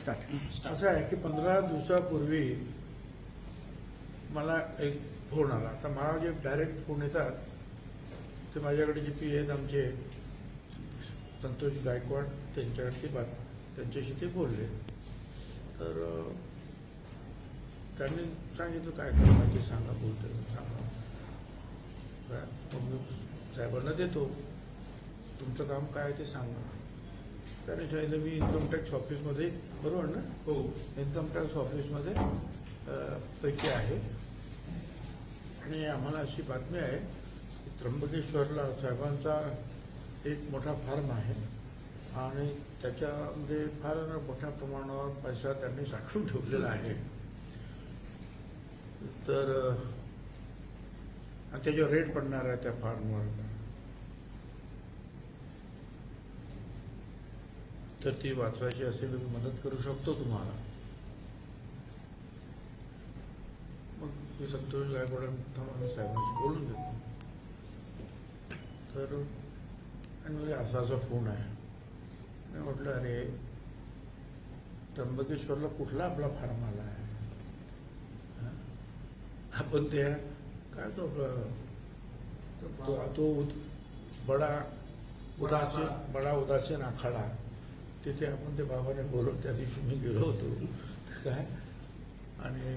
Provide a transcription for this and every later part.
Start असं आहे की पंधरा दिवसापूर्वी मला एक फोन आला. आता मला जे डायरेक्ट फोन येतात ते माझ्याकडे जे पी आहेत आमचे संतोष गायकवाड त्यांच्याकडे ते बात त्यांच्याशी ते बोलले. तर त्यांनी सांगितलं काय करणार ते सांगा बोलते सांगा. काय? मग मी साहेबांना देतो. तुमचं काम काय आहे ते सांगा. त्याने सांगितलं मी इन्कम टॅक्स ऑफिसमध्ये बरोबर ना? हो इन्कम टॅक्स ऑफिसमध्ये पैकी आहे. आणि आम्हाला अशी बातमी आहे की त्र्यंबकेश्वरला साहेबांचा एक मोठा फार्म आहे. आणि त्याच्यामध्ये फार मोठ्या प्रमाणावर पैसा त्यांनी साठवून ठेवलेला आहे. तर अ, त्याच्यावर रेट पडणार आहे त्या फार्मवर तर ती वाचवायची असेल मी मदत करू शकतो तुम्हाला. मग मी संतोष गायकवाड साहेबांशी बोलून घेतो. तर आणि म्हणजे असा असा फोन आहे. मी म्हटलं अरे त्र्यंबकेश्वरला कुठला आपला फार्म आला आहे? आपण त्या काय तो आपला तो उद- बडा उदासीन बडा उदासीन आखाडा. तिथे आपण ते बाबाने बोलवलं त्या दिवशी मी गेलो होतो. काय? आणि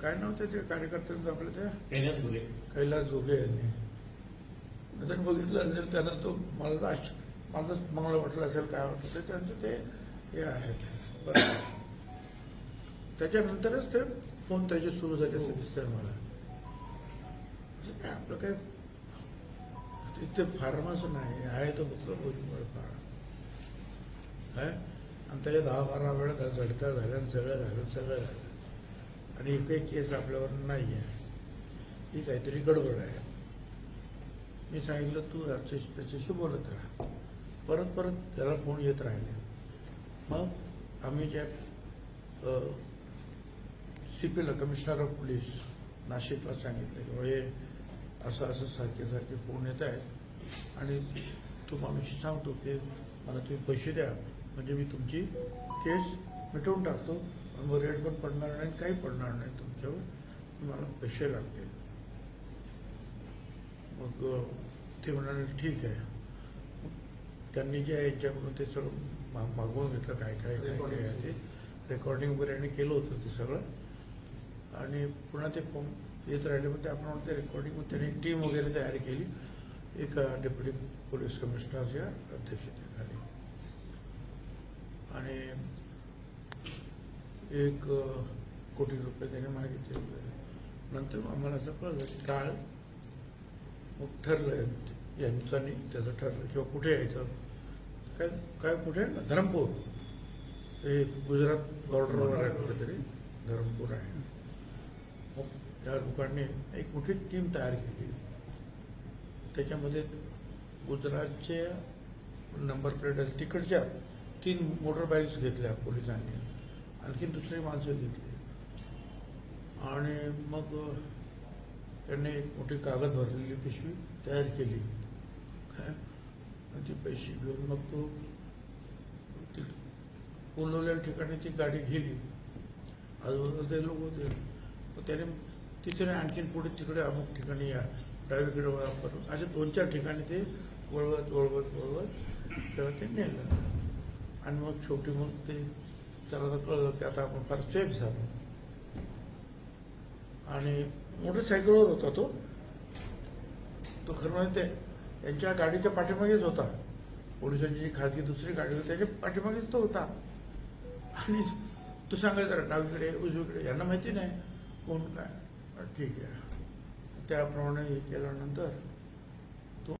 काय नाव त्याच्या कार्यकर्त्यांचं आपल्या त्या कैलास बोले कैलास जोगे यांनी. नंतर बघितलं असेल त्यानं तो मला आश्च- माझं मला वाटलं असेल काय वाटलं ते त्यांचं ते हे आहे. त्याच्यानंतरच ते फोन त्याचे सुरू झाले असं दिसतंय मला. असं काय आपलं काय? तिथे फार्मच नाही आहे तो फक्त भुजबळ फार्म. काय आणि त्याच्या दहा बारा वेळा त्या झडत्या झाल्या आणि सगळं झालं सगळं झालं. आणि एकही केस आपल्यावर नाही आहे ही काहीतरी गडबड आहे. मी सांगितलं तू याच्याशी त्याच्याशी बोलत राहा. परत परत त्याला फोन येत राहिले. मग आम्ही ज्या सी पीला कमिशनर ऑफ पोलीस नाशिकला सांगितलं की हे असं असं सारखे सारखे फोन येत आहेत. आणि तू आम्ही सांगतो की मला तुम्ही पैसे द्या. म्हणजे मी तुमची केस मिटवून टाकतो आणि मग रेट पण पडणार नाही काही पडणार नाही तुमच्यावर. मला पैसे लागतील. मग ते म्हणाले ठीक आहे. मग त्यांनी जे आहे यांच्याकडून ते सगळं मागवून घेतलं काय काय काय ते. रेकॉर्डिंग वगैरे यांनी केलं होतं ते सगळं. आणि पुन्हा ते येत राहिले पण त्याप्रमाणे ते रेकॉर्डिंग त्यांनी टीम वगैरे तयार केली. एक डेप्युटी पोलीस कमिशनरच्या अध्यक्षतेखाली. आणि एक कोटी रुपये त्याने मागितले. वगैरे नंतर आम्हाला असं कळलं की काळ मग ठरलं यां- यांचं त्याचं ठरलं. किंवा कुठे यायचं? काय काय कुठे? आहे ना धरमपूर. हे गुजरात बॉर्डरवर आहे कुठेतरी. धरमपूर आहे. मग या लोकांनी एक मोठी टीम तयार केली. त्याच्यामध्ये गुजरातचे नंबर प्लेट तिकडच्या तीन मोटर बाईक्स घेतल्या पोलिसांनी. आणखी दुसरी माणसं घेतली. आणि मग त्यांनी एक मोठी कागद भरलेली पिशवी तयार केली. काय? आणि ती पैसे घेऊन मग तो ती बोलवलेल्या ठिकाणी ती गाडी गेली. आजूबाजूला ते लोक होते. मग त्याने तिथे आणखीन पुढे तिकडे अमुक ठिकाणी या डावीकडे वळा करून असे दोन चार ठिकाणी ते वळवत वळवत वळवत त्याला ते नेलं. आणि मग शेवटी मग ते त्याला कळलं की आता आपण फार सेफ झालो. आणि मोटरसायकलवर होता तो. तो खरं म्हणजे ते यांच्या गाडीच्या पाठीमागेच होता. पोलिसांची जी खाजगी दुसरी गाडी होती त्याच्या पाठीमागेच तो होता. आणि तू सांगायचं जरा डावीकडे उजवीकडे यांना माहिती नाही कोण काय. ठीक आहे. त्याप्रमाणे हे केल्यानंतर